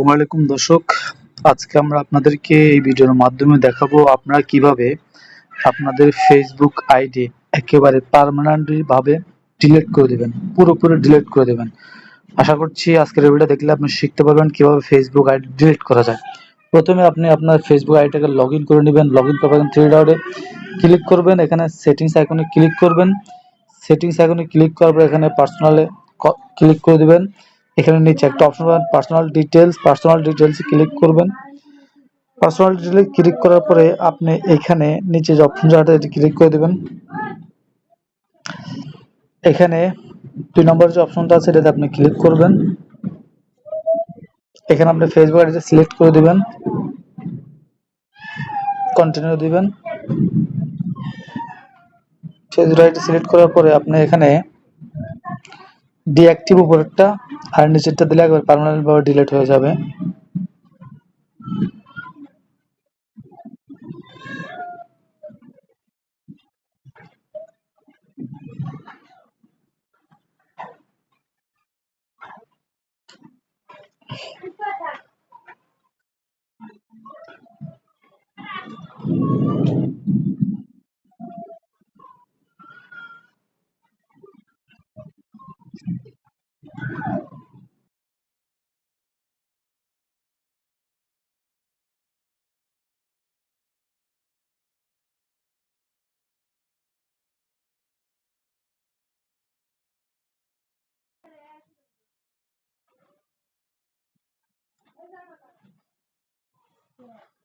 আসসালামু আলাইকুম দর্শক। আজকে আমরা আপনাদেরকে এই ভিডিওর মাধ্যমে দেখাবো আপনারা কীভাবে আপনাদের ফেসবুক আইডি একেবারে পার্মানেন্টলি ভাবে ডিলিট করে দিবেন, পুরোপুরি ডিলিট করে দেবেন। আশা করছি আজকের ভিডিও দেখলে আপনি শিখতে পারবেন কীভাবে ফেসবুক আইডি ডিলিট করা যায়। প্রথমে আপনি আপনার ফেসবুক আইডিটাকে লগ ইন করে নেবেন লগ ইন করবেন থ্রি ডটে ক্লিক করবেন, এখানে সেটিংস আইকনে ক্লিক করবেন। সেটিংস আইকনে ক্লিক করার পর এখানে পার্সোনালে ক্লিক করে দিবেন। এখানে নিচে একটা অপশন পাবেন পার্সোনাল ডিটেলস পার্সোনাল ডিটেলসে ক্লিক করবেন। পার্সোনাল ডিটেলসে ক্লিক করার পরে আপনি এখানে নিচে যে অপশন আছে এটি ক্লিক করে দিবেন, এখানে দুই নম্বর যে অপশনটা আছে এটাতে আপনি ক্লিক করবেন। এখানে আপনি ফেসবুক আইডিটা সিলেক্ট করে দিবেন। কন্টিনিউ দিবেন। ফেসবুক আইডি সিলেক্ট করার পরে আপনি এখানে ডিঅ্যাক্টিভ উপরেরটা আর নিচেরটা দিলে একবার পারমানেন্ট ভাবে ডিলিট হয়ে যাবে। Yeah.